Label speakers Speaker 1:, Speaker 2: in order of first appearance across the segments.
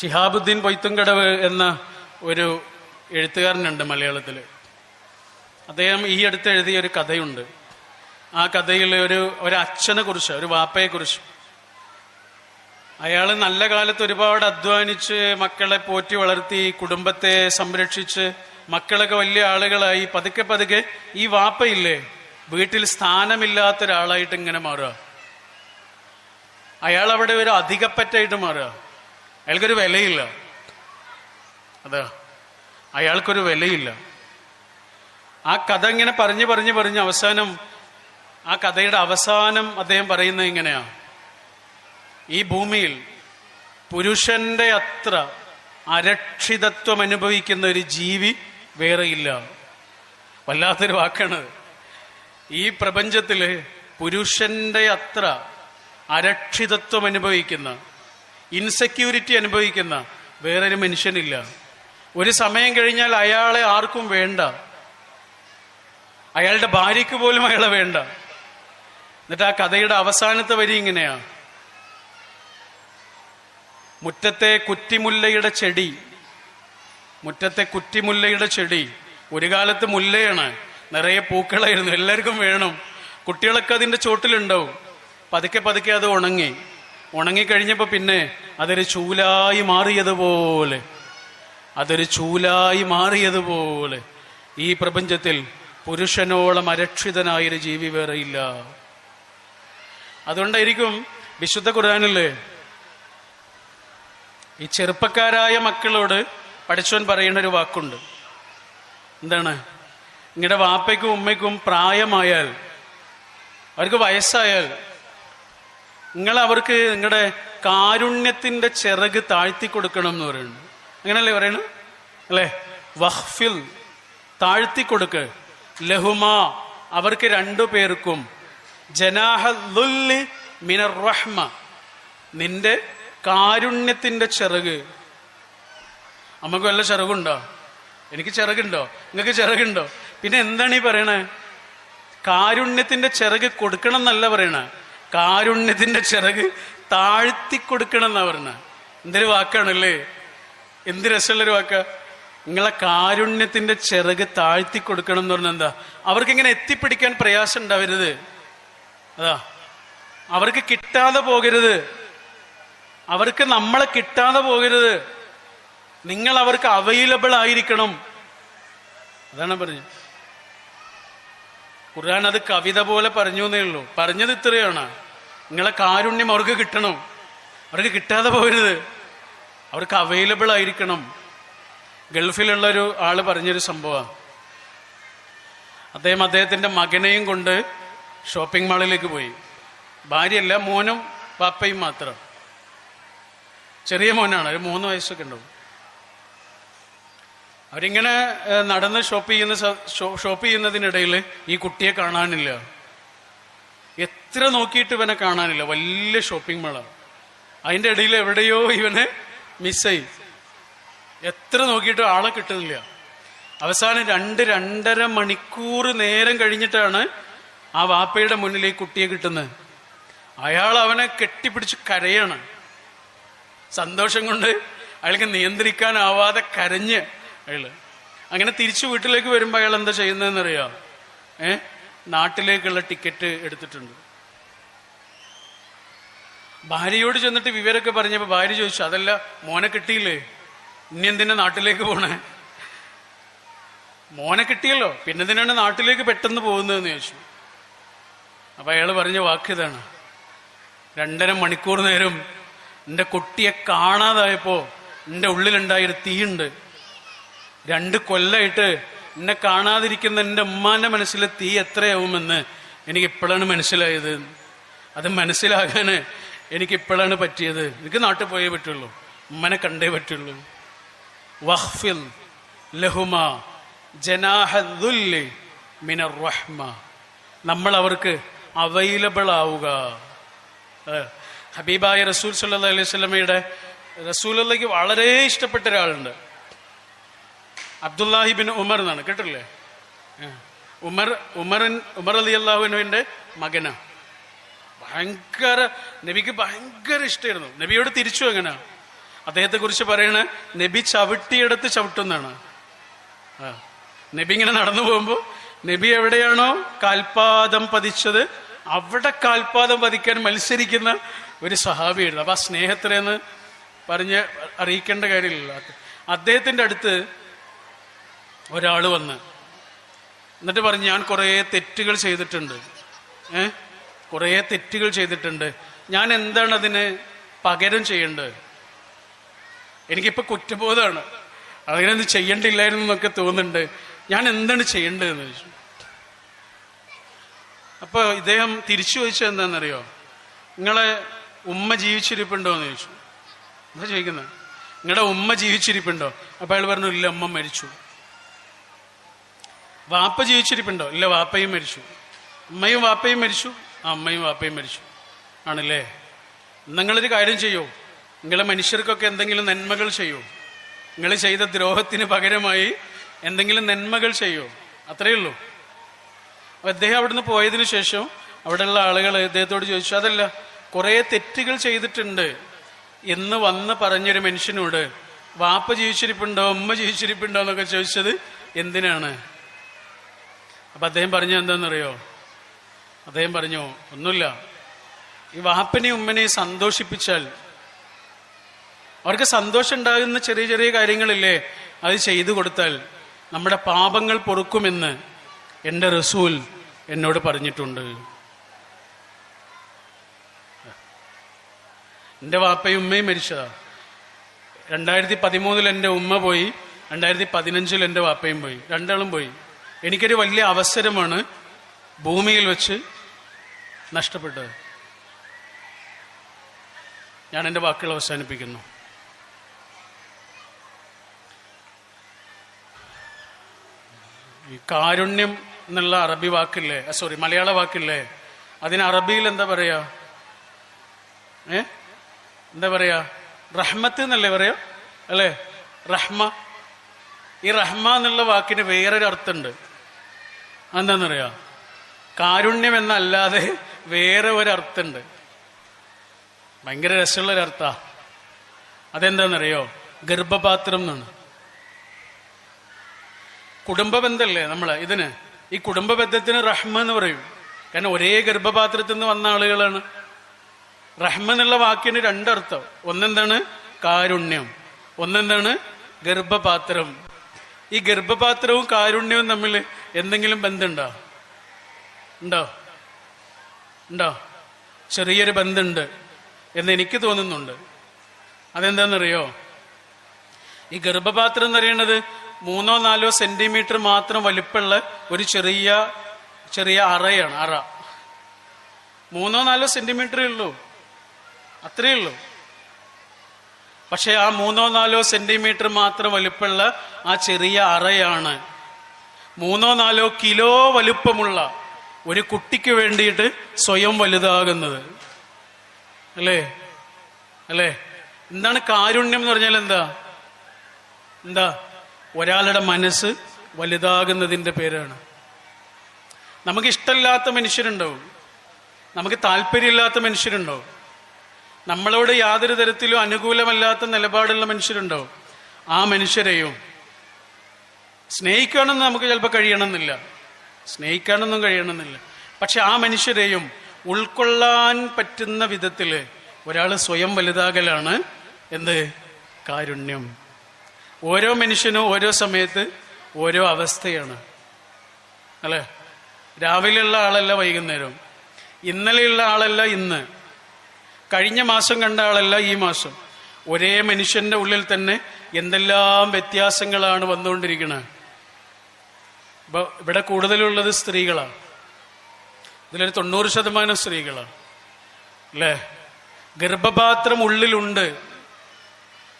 Speaker 1: ഷിഹാബുദ്ദീൻ പൊയ്ത്തുംകടവ് എന്ന ഒരു എഴുത്തുകാരനുണ്ട് മലയാളത്തിൽ അദ്ദേഹം ഈ അടുത്ത് എഴുതിയ ഒരു കഥയുണ്ട്. ആ കഥയിൽ ഒരു ഒരു അച്ഛനെ കുറിച്ച് ഒരു വാപ്പയെ കുറിച്ച്. അയാൾ നല്ല കാലത്ത് ഒരുപാട് അധ്വാനിച്ച് മക്കളെ പോറ്റി വളർത്തി കുടുംബത്തെ സംരക്ഷിച്ച് മക്കളൊക്കെ വലിയ ആളുകളായി. പതുക്കെ പതുക്കെ ഈ വാപ്പയില്ലേ വീട്ടിൽ സ്ഥാനമില്ലാത്ത ഒരാളായിട്ട് ഇങ്ങനെ മാറുക. അയാൾ അവിടെ ഒരു അധികപ്പറ്റായിട്ട് മാറുക. അയാൾക്കൊരു വിലയില്ല. അതാ അയാൾക്കൊരു വിലയില്ല. ആ കഥ ഇങ്ങനെ പറഞ്ഞു പറഞ്ഞു പറഞ്ഞ് അവസാനം ആ കഥയുടെ അവസാനം അദ്ദേഹം പറയുന്നത് ഇങ്ങനെയാ. ഈ ഭൂമിയിൽ പുരുഷന്റെ അത്ര അരക്ഷിതത്വം അനുഭവിക്കുന്ന ഒരു ജീവി വേറെയില്ല വല്ലാത്തൊരു വാക്കാണ് ഈ പ്രപഞ്ചത്തിൽ പുരുഷന്റെ അത്ര അരക്ഷിതത്വം അനുഭവിക്കുന്ന ഇൻസെക്യൂരിറ്റി അനുഭവിക്കുന്ന വേറൊരു മനുഷ്യനില്ല. ഒരു സമയം കഴിഞ്ഞാൽ അയാളെ ആർക്കും വേണ്ട. അയാളുടെ ഭാര്യയ്ക്ക് പോലും അയാളെ വേണ്ട. എന്നിട്ട് ആ കഥയുടെ അവസാനത്തെ വരി ഇങ്ങനെയാ. മുറ്റത്തെ കുറ്റിമുല്ലയുടെ ചെടി. മുറ്റത്തെ കുറ്റിമുല്ലയുടെ ചെടി. ഒരു കാലത്ത് മുല്ലയാണ്. നിറയെ പൂക്കളായിരുന്നു. എല്ലാവർക്കും വേണം. കുട്ടികളൊക്കെ അതിന്റെ ചോട്ടിലുണ്ടാവും. പതുക്കെ പതുക്കെ അത് ഉണങ്ങി. ഉണങ്ങിക്കഴിഞ്ഞപ്പോ പിന്നെ അതൊരു ചൂലായി മാറിയതുപോലെ അതൊരു ചൂലായി മാറിയതുപോലെ. ഈ പ്രപഞ്ചത്തിൽ പുരുഷനോളം അരക്ഷിതനായൊരു ജീവി വേറെയില്ല അതുകൊണ്ടായിരിക്കും വിശുദ്ധ ഖുർആാനിൽ ഈ ചെറുപ്പക്കാരായ മക്കളോട് പഠിച്ചവൻ പറയുന്ന ഒരു വാക്കുണ്ട്. എന്താണ്? നിങ്ങളുടെ വാപ്പയ്ക്കും ഉമ്മയ്ക്കും പ്രായമായാൽ അവർക്ക് വയസ്സായാൽ നിങ്ങൾ അവർക്ക് നിങ്ങളുടെ കാരുണ്യത്തിന്റെ ചിറക് താഴ്ത്തി കൊടുക്കണം എന്ന് പറയുന്നു. അങ്ങനല്ലേ പറയണു അല്ലേ? വഹ്ഫിൽ താഴ്ത്തി കൊടുക്ക്. ലഹുമാ അവർക്ക് രണ്ടു പേർക്കും. ജനാഹുല്ലി മിനർ റഹ്മ നിന്റെ കാരുണ്യത്തിന്റെ ചിറക്. നമുക്ക് വല്ല ചിറകുണ്ടോ? എനിക്ക് ചിറകുണ്ടോ? നിങ്ങൾക്ക് ചിറകുണ്ടോ? പിന്നെ എന്താണ് ഈ പറയണേ? കാരുണ്യത്തിന്റെ ചിറക് കൊടുക്കണം എന്നല്ല പറയണ. കാരുണ്യത്തിന്റെ ചിറക് താഴ്ത്തി കൊടുക്കണം എന്നാ പറഞ്ഞ എന്തൊരു വാക്കാണല്ലേ? എന്ത് രസമുള്ളൊരു വാക്ക. നിങ്ങളെ കാരുണ്യത്തിന്റെ ചിറക് താഴ്ത്തി കൊടുക്കണം എന്ന് പറഞ്ഞാൽ എന്താ? അവർക്ക് ഇങ്ങനെ എത്തിപ്പിടിക്കാൻ പ്രയാസം ഉണ്ടാവരുത്. അതാ. അവർക്ക് കിട്ടാതെ പോകരുത്. അവർക്ക് നമ്മളെ കിട്ടാതെ പോകരുത്. നിങ്ങൾ അവർക്ക് അവൈലബിൾ ആയിരിക്കണം. അതാണ് പറഞ്ഞത്. ഖുർആൻ അത് കവിത പോലെ പറഞ്ഞു എന്നേ ഉള്ളൂ. പറഞ്ഞത് ഇത്രയാണ്. നിങ്ങളെ കാരുണ്യം അവർക്ക് കിട്ടണം. അവർക്ക് കിട്ടാതെ പോകരുത്. അവർക്ക് അവൈലബിൾ ആയിരിക്കണം. ഗൾഫിലുള്ള ഒരു ആൾ പറഞ്ഞൊരു സംഭവമാണ് അദ്ദേഹം അദ്ദേഹത്തിന്റെ മകനെയും കൊണ്ട് ഷോപ്പിംഗ് മാളിലേക്ക് പോയി. ഭാര്യയല്ല മോനും പാപ്പയും മാത്രം. ചെറിയ മോനാണ് ഒരു മൂന്ന് വയസ്സൊക്കെ ഉണ്ടാവും. അവരിങ്ങനെ നടന്ന് ഷോപ്പ് ചെയ്യുന്ന ഷോപ്പ് ചെയ്യുന്നതിനിടയിൽ ഈ കുട്ടിയെ കാണാനില്ല. എത്ര നോക്കിയിട്ട് ഇവനെ കാണാനില്ല. വലിയ ഷോപ്പിംഗ് മാളാണ് അതിന്റെ ഇടയിൽ എവിടെയോ ഇവനെ മിസ്സായി. എത്ര നോക്കിയിട്ട് ആളെ കിട്ടുന്നില്ല. അവസാനം രണ്ട് രണ്ടര മണിക്കൂർ നേരം കഴിഞ്ഞിട്ടാണ് ആ വാപ്പയുടെ മുന്നിൽ ഈ കുട്ടിയെ കിട്ടുന്നത്. അയാൾ അവനെ കെട്ടിപ്പിടിച്ച് കരയാണ്. സന്തോഷം കൊണ്ട് അയാൾക്ക് നിയന്ത്രിക്കാനാവാതെ കരഞ്ഞ് അയാൾ. അങ്ങനെ തിരിച്ചു വീട്ടിലേക്ക് വരുമ്പോ അയാൾ എന്താ ചെയ്യുന്നതെന്നറിയോ? ഏ? നാട്ടിലേക്കുള്ള ടിക്കറ്റ് എടുത്തിട്ടുണ്ട്. ഭാര്യയോട് ചെന്നിട്ട് വിവരമൊക്കെ പറഞ്ഞപ്പോ ഭാര്യ ചോദിച്ചു അതല്ല മോനെ കിട്ടിയില്ലേ? ഇനി എന്തിനാ നാട്ടിലേക്ക് പോണേ? മോനെ കിട്ടിയല്ലോ പിന്നെ എന്തിനാണ് നാട്ടിലേക്ക് പെട്ടെന്ന് പോകുന്നതെന്ന് ചോദിച്ചു. അപ്പൊ അയാൾ പറഞ്ഞ വാക്ക് ഇതാണ്. രണ്ടര മണിക്കൂർ നേരം എന്റെ കുട്ടിയെ കാണാതായപ്പോ എന്റെ ഉള്ളിലുണ്ടായൊരു തീയുണ്ട്. രണ്ട് കൊല്ലായിട്ട് എന്നെ കാണാതിരിക്കുന്ന എന്റെ ഉമ്മാന്റെ മനസ്സിലെ തീ എത്രയാവുമെന്ന് എനിക്ക് ഇപ്പോഴാണ് മനസ്സിലായത്. അത് മനസ്സിലാകാൻ എനിക്ക് ഇപ്പോഴാണ് പറ്റിയത്. എനിക്ക് നാട്ടിൽ പോയേ പറ്റുള്ളൂ. ഉമ്മനെ കണ്ടേ പറ്റുള്ളൂ. വഹ്ഫിൽ ലഹുമ ജനാഹുല്ലി മിനർ റഹ്മ. നമ്മൾ അവർക്ക് അവൈലബിൾ ആവുക. ഹബീബായ റസൂൽ സല്ലാ അലൈഹി സ്വലമയുടെ റസൂലിലേക്ക് വളരെ ഇഷ്ടപ്പെട്ട ഒരാളുണ്ട്. അബ്ദുല്ലാഹി ബിൻ ഉമർ എന്നാണ് കേട്ടില്ലേ ഉമർ ഉമർ ഉമർ അലി അള്ളാഹുവിന്റെ മകനാ. ഭയങ്കര നബിക്ക് ഭയങ്കര ഇഷ്ടമായിരുന്നു നബിയോട് തിരിച്ചു എങ്ങനെ? അദ്ദേഹത്തെ കുറിച്ച് പറയണ നബി ചവിട്ടിയെടുത്ത് ചവിട്ടുന്നാണ് ആ. നബി ഇങ്ങനെ നടന്നു പോകുമ്പോൾ നബി എവിടെയാണോ കാൽപാദം പതിച്ചത് അവിടെ കാൽപാദം പതിക്കാൻ മത്സരിക്കുന്ന ഒരു സഹാബിയായിരുന്നു. അപ്പൊ ആ സ്നേഹത്തിലെന്ന് പറഞ്ഞ് അറിയിക്കേണ്ട കാര്യമില്ല അദ്ദേഹത്തിന്റെ അടുത്ത് ഒരാൾ വന്ന്. എന്നിട്ട് പറഞ്ഞു ഞാൻ കുറേ തെറ്റുകൾ ചെയ്തിട്ടുണ്ട്. ഏ? കുറേ തെറ്റുകൾ ചെയ്തിട്ടുണ്ട്. ഞാൻ എന്താണ് അതിന് പകരം ചെയ്യേണ്ടത്? എനിക്കിപ്പോ കുറ്റബോധമാണ്. അങ്ങനെയൊന്നും ചെയ്യണ്ടില്ലായിരുന്നു എന്നൊക്കെ തോന്നുന്നുണ്ട്. ഞാൻ എന്താണ് ചെയ്യേണ്ടതെന്ന്? ചോദിച്ചു അപ്പോൾ ഇദ്ദേഹം തിരിച്ചു ചോദിച്ചത് എന്താണെന്നറിയോ? നിങ്ങളെ ഉമ്മ ജീവിച്ചിരിപ്പുണ്ടോ? എന്ന് ചോദിച്ചു. എന്താ ചോദിക്കുന്നത് നിങ്ങളുടെ ഉമ്മ ജീവിച്ചിരിപ്പുണ്ടോ? അപ്പോൾ അയാൾ പറഞ്ഞു ഇല്ല ഉമ്മ മരിച്ചു. വാപ്പ ജീവിച്ചിരിപ്പുണ്ടോ? ഇല്ല വാപ്പയും മരിച്ചു. അമ്മയും വാപ്പയും മരിച്ചു. ആ അമ്മയും വാപ്പയും മരിച്ചു. ആണല്ലേ? നിങ്ങളൊരു കാര്യം ചെയ്യൂ. നിങ്ങളെ മനുഷ്യർക്കൊക്കെ എന്തെങ്കിലും നന്മകൾ ചെയ്യൂ. നിങ്ങൾ ചെയ്ത ദ്രോഹത്തിന് പകരമായി എന്തെങ്കിലും നന്മകൾ ചെയ്യൂ. അത്രയേ ഉള്ളൂ. അദ്ദേഹം അവിടുന്ന് പോയതിനു ശേഷം അവിടെയുള്ള ആളുകൾ അദ്ദേഹത്തോട് ചോദിച്ചു അതല്ല കുറെ തെറ്റുകൾ ചെയ്തിട്ടുണ്ട് എന്ന് വന്ന് പറഞ്ഞൊരു മനുഷ്യനോട് വാപ്പ ജീവിച്ചിരിപ്പുണ്ടോ ഉമ്മ ജീവിച്ചിരിപ്പുണ്ടോ എന്നൊക്കെ ചോദിച്ചത് എന്തിനാണ്? അപ്പൊ അദ്ദേഹം പറഞ്ഞു എന്താണെന്നറിയോ? അദ്ദേഹം പറഞ്ഞു ഒന്നുമില്ല. ഈ വാപ്പനെയും ഉമ്മനെയും സന്തോഷിപ്പിച്ചാൽ അവർക്ക് സന്തോഷം ഉണ്ടാകുന്ന ചെറിയ ചെറിയ കാര്യങ്ങളില്ലേ അത് ചെയ്തു കൊടുത്താൽ നമ്മുടെ പാപങ്ങൾ പൊറുക്കുമെന്ന് എന്റെ റസൂൽ എന്നോട് പറഞ്ഞിട്ടുണ്ട്. എന്റെ വാപ്പയും ഉമ്മയും മരിച്ചതാ. രണ്ടായിരത്തി പതിമൂന്നിൽ എന്റെ ഉമ്മ പോയി രണ്ടായിരത്തി പതിനഞ്ചിൽ എന്റെ വാപ്പയും പോയി. രണ്ടാളും പോയി. എനിക്കൊരു വലിയ അവസരമാണ് ഭൂമിയിൽ വെച്ച് നഷ്ടപ്പെട്ടത്. ഞാൻ എന്റെ വാക്കുകൾ അവസാനിപ്പിക്കുന്നു. ഈ കാരുണ്യം എന്നുള്ള അറബി വാക്കില്ലേ? സോറി മലയാള വാക്കില്ലേ? അതിന് അറബിയിൽ എന്താ പറയാ? ഏ? എന്താ പറയാ? റഹ്മത്ത് എന്നല്ലേ പറയാ? അല്ലേ? റഹ്മ. ഈ റഹ്മ എന്നുള്ള വാക്കിന് വേറൊരു അർത്ഥമുണ്ട് എന്താണെന്നറിയാ കാരുണ്യം എന്നല്ലാതെ വേറെ ഒരു അർത്ഥമുണ്ട് ഭയങ്കര രസമുള്ള ഒരു അർത്ഥ അതെന്താണെന്നറിയോ ഗർഭപാത്രം എന്നാണ്. കുടുംബ ബന്ധമല്ലേ നമ്മൾ? ഇതിന് ഈ കുടുംബ ബന്ധത്തിന് റഹ്മ എന്ന് പറയും. കാരണം ഒരേ ഗർഭപാത്രത്തിൽ നിന്ന് വന്ന ആളുകളാണ്. റഹ്മ എന്നുള്ള വാക്കിന് രണ്ടർത്ഥം. ഒന്നെന്താണ്? കാരുണ്യം. ഒന്നെന്താണ്? ഗർഭപാത്രം. ഈ ഗർഭപാത്രവും കാരുണ്യവും തമ്മിൽ എന്തെങ്കിലും ബന്ധമുണ്ടോ ഉണ്ടോ? ഉണ്ടോ? ചെറിയൊരു ബന്ധമുണ്ട് എന്ന് എനിക്ക് തോന്നുന്നുണ്ട്. അതെന്താണെന്നറിയോ? ഈ ഗർഭപാത്രം എന്ന് പറയുന്നത് മൂന്നോ നാലോ സെന്റിമീറ്റർ മാത്രം വലിപ്പമുള്ള ഒരു ചെറിയ ചെറിയ അറയാണ് അറ. മൂന്നോ നാലോ സെന്റിമീറ്ററേ ഉള്ളൂ. അത്രയേ ഉള്ളൂ. പക്ഷെ ആ മൂന്നോ നാലോ സെന്റിമീറ്റർ മാത്രം വലിപ്പമുള്ള ആ ചെറിയ അറയാണ്. മൂന്നോ നാലോ കിലോ വലുപ്പമുള്ള ഒരു കുട്ടിക്ക് വേണ്ടിയിട്ട് സ്വയം വലുതാകുന്നത്. അല്ലേ? അല്ലേ? എന്താണ് കാരുണ്യം എന്ന് പറഞ്ഞാൽ എന്താ? എന്താ? ഒരാളുടെ മനസ്സ് വലുതാകുന്നതിന്റെ പേരാണ്. നമുക്ക് ഇഷ്ടമില്ലാത്ത മനുഷ്യരുണ്ടാവും. നമുക്ക് താല്പര്യമില്ലാത്ത മനുഷ്യരുണ്ടാവും. നമ്മളോട് യാതൊരു തരത്തിലും അനുകൂലമല്ലാത്ത നിലപാടുള്ള മനുഷ്യരുണ്ടാവും. ആ മനുഷ്യരെയും സ്നേഹിക്കണമെന്ന് നമുക്ക് ചിലപ്പോൾ കഴിയണമെന്നില്ല. സ്നേഹിക്കാനൊന്നും കഴിയണമെന്നില്ല. പക്ഷെ ആ മനുഷ്യരെയും ഉൾക്കൊള്ളാൻ പറ്റുന്ന വിധത്തിൽ ഒരാൾ സ്വയം വലുതാകലാണ് എന്ത്? കാരുണ്യം. ഓരോ മനുഷ്യനും ഓരോ സമയത്ത് ഓരോ അവസ്ഥയാണ്. അല്ലേ? രാവിലെയുള്ള ആളല്ല വൈകുന്നേരം. ഇന്നലെയുള്ള ആളല്ല ഇന്ന്. കഴിഞ്ഞ മാസം കണ്ട ആളല്ല ഈ മാസം. ഒരേ മനുഷ്യന്റെ ഉള്ളിൽ തന്നെ എന്തെല്ലാം വ്യത്യാസങ്ങളാണ് വന്നുകൊണ്ടിരിക്കുന്നത് ഇപ്പൊ ഇവിടെ കൂടുതലുള്ളത് സ്ത്രീകളാണ്. ഇതിലൊരു തൊണ്ണൂറ് ശതമാനം സ്ത്രീകളാണ്. അല്ലേ? ഗർഭപാത്രം ഉള്ളിലുണ്ട്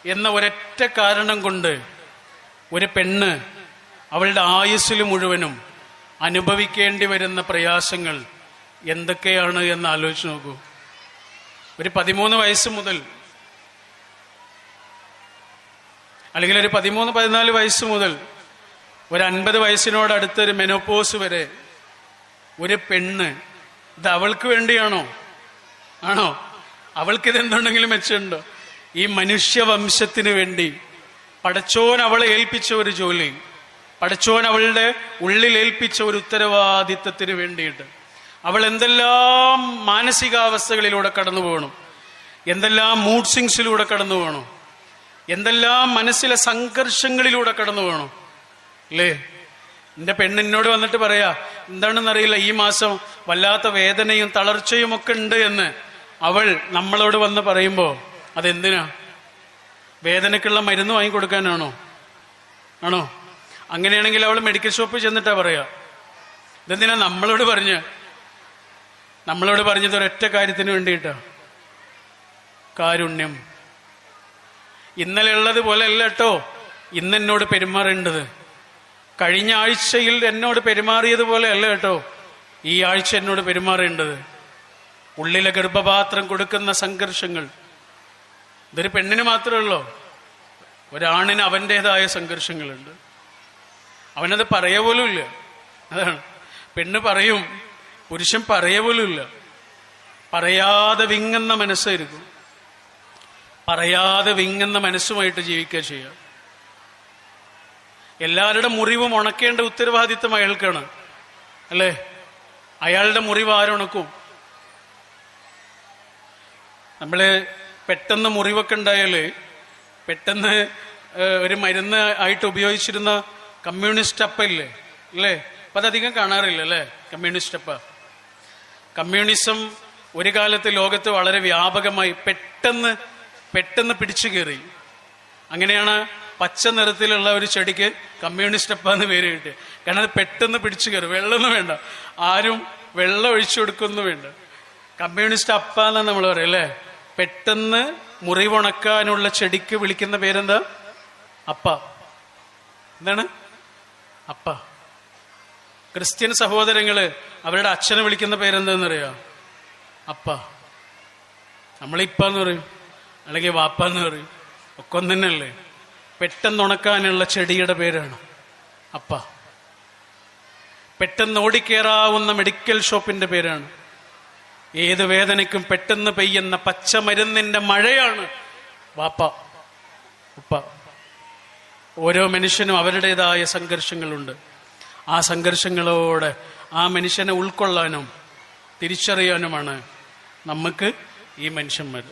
Speaker 1: എന്ന ഒരൊറ്റ കാരണം കൊണ്ട് ഒരു പെണ്ണ് അവളുടെ ആയുസ്സിൽ മുഴുവനും അനുഭവിക്കേണ്ടി വരുന്ന പ്രയാസങ്ങൾ എന്തൊക്കെയാണ് എന്ന് ആലോചിച്ച് നോക്കൂ. ഒരു പതിമൂന്ന് വയസ്സ് മുതൽ അല്ലെങ്കിൽ ഒരു പതിമൂന്ന് പതിനാല് വയസ്സ് മുതൽ ഒരു അൻപത് വയസ്സിനോട് അടുത്തൊരു മെനോപോസ് വരെ ഒരു പെണ്ണ് ഇത് അവൾക്ക് വേണ്ടിയാണോ? ആണോ? അവൾക്ക് ഇതെന്തുണ്ടെങ്കിലും മെച്ചമുണ്ടോ? ഈ മനുഷ്യവംശത്തിന് വേണ്ടി പടച്ചോൻ അവളെ ഏൽപ്പിച്ച ഒരു ജോലി പടച്ചോൻ അവളുടെ ഉള്ളിൽ ഏൽപ്പിച്ച ഒരു ഉത്തരവാദിത്തത്തിന് വേണ്ടിയിട്ട് അവൾ എന്തെല്ലാം മാനസികാവസ്ഥകളിലൂടെ കടന്നു പോകണം? എന്തെല്ലാം മൂഡ് സിങ്സിലൂടെ കടന്നു പോകണം? എന്തെല്ലാം മനസ്സിലെ സംഘർഷങ്ങളിലൂടെ കടന്നു പോകണം? അല്ലേ എന്റെ പെണ്ണിനോട് വന്നിട്ട് പറയാ എന്താണെന്നറിയില്ല ഈ മാസം വല്ലാത്ത വേദനയും തളർച്ചയും ഒക്കെ ഉണ്ട് എന്ന്. അവൾ നമ്മളോട് വന്ന് പറയുമ്പോ അതെന്തിനാ? വേദനക്കുള്ള മരുന്ന് വാങ്ങിക്കൊടുക്കാനാണോ ആണോ? അങ്ങനെയാണെങ്കിൽ അവൾ മെഡിക്കൽ ഷോപ്പിൽ ചെന്നിട്ടാ പറയാ ഇതെന്തിനാ നമ്മളോട് പറഞ്ഞ്? നമ്മളോട് പറഞ്ഞത് ഒരൊറ്റ കാര്യത്തിന് വേണ്ടിയിട്ടാ. കാരുണ്യം. ഇന്നലെ ഉള്ളത് പോലെ അല്ല കേട്ടോ ഇന്നെന്നോട് പെരുമാറേണ്ടത്. കഴിഞ്ഞ ആഴ്ചയിൽ എന്നോട് പെരുമാറിയതുപോലെ അല്ല കേട്ടോ. ഈ ആഴ്ച എന്നോട് പെരുമാറേണ്ടത്. ഉള്ളിലെ ഗർഭപാത്രം കൊടുക്കുന്ന സംഘർഷങ്ങൾ. ഇതൊരു പെണ്ണിന് മാത്രമല്ലോ ഒരാണിന് അവന്റെതായ സംഘർഷങ്ങളുണ്ട്. അവനത് പറയ പോലും ഇല്ല അതാണ്. പെണ്ണ് പറയും പുരുഷൻ പറയ പോലും ഇല്ല പറയാതെ വിങ്ങുന്ന മനസ്സായിരിക്കും. പറയാതെ വിങ്ങുന്ന മനസ്സുമായിട്ട് ജീവിക്കുക ചെയ്യുക എല്ലാവരുടെ മുറിവും ഉണക്കേണ്ട ഉത്തരവാദിത്തം അയാൾക്കാണ്. അല്ലേ? അയാളുടെ മുറിവ് ആരുണക്കും നമ്മൾ പെട്ടെന്ന് മുറിവൊക്കെ ഉണ്ടായാൽ പെട്ടെന്ന് ഒരു മരുന്ന് ആയിട്ട് ഉപയോഗിച്ചിരുന്ന കമ്മ്യൂണിസ്റ്റ് അപ്പ ഇല്ലേ? അല്ലേ? അപ്പൊ അതധികം കാണാറില്ല അല്ലേ? കമ്മ്യൂണിസ്റ്റ് അപ്പ. കമ്മ്യൂണിസം ഒരു കാലത്ത് ലോകത്ത് വളരെ വ്യാപകമായി പെട്ടെന്ന് പെട്ടെന്ന് പിടിച്ചു കയറി. അങ്ങനെയാണ് പച്ച നിറത്തിലുള്ള ഒരു ചെടിക്ക് കമ്മ്യൂണിസ്റ്റ് അപ്പ എന്ന് പേര് കിട്ടി. കാരണം അത് പെട്ടെന്ന് പിടിച്ചു കയറും. വെള്ളമൊന്നും വേണ്ട. ആരും വെള്ളം ഒഴിച്ചു കൊടുക്കുന്നു വേണ്ട. കമ്മ്യൂണിസ്റ്റ് അപ്പ എന്നാ നമ്മൾ പറയും അല്ലേ? പെട്ടെന്ന് മുറിവുണക്കാനുള്ള ചെടിക്ക് വിളിക്കുന്ന പേരെന്താ? അപ്പ. എന്താണ്? അപ്പ. ക്രിസ്ത്യൻ സഹോദരങ്ങൾ അവരുടെ അച്ഛനെ വിളിക്കുന്ന പേരെന്താണെന്നറിയോ അപ്പ. നമ്മളിപ്പന്ന് പറയും അല്ലെങ്കിൽ വാപ്പ എന്ന് പറയും. ഒക്കെ ഒന്നല്ലേ പെട്ടെന്ന് ഉണക്കാനുള്ള ചെടിയുടെ പേരാണ് അപ്പ. പെട്ടെന്ന് ഓടിക്കേറാവുന്ന മെഡിക്കൽ ഷോപ്പിന്റെ പേരാണ്. ഏത് വേദനയ്ക്കും പെട്ടെന്ന് പെയ്യുന്ന പച്ചമരുന്നിന്റെ മഴയാണ് വാപ്പ ഉപ്പ. ഓരോ മനുഷ്യനും അവരുടേതായ സംഘർഷങ്ങളുണ്ട്. ആ സംഘർഷങ്ങളോടെ ആ മനുഷ്യനെ ഉൾക്കൊള്ളാനും തിരിച്ചറിയാനുമാണ് നമുക്ക് ഈ മനുഷ്യന്മാർ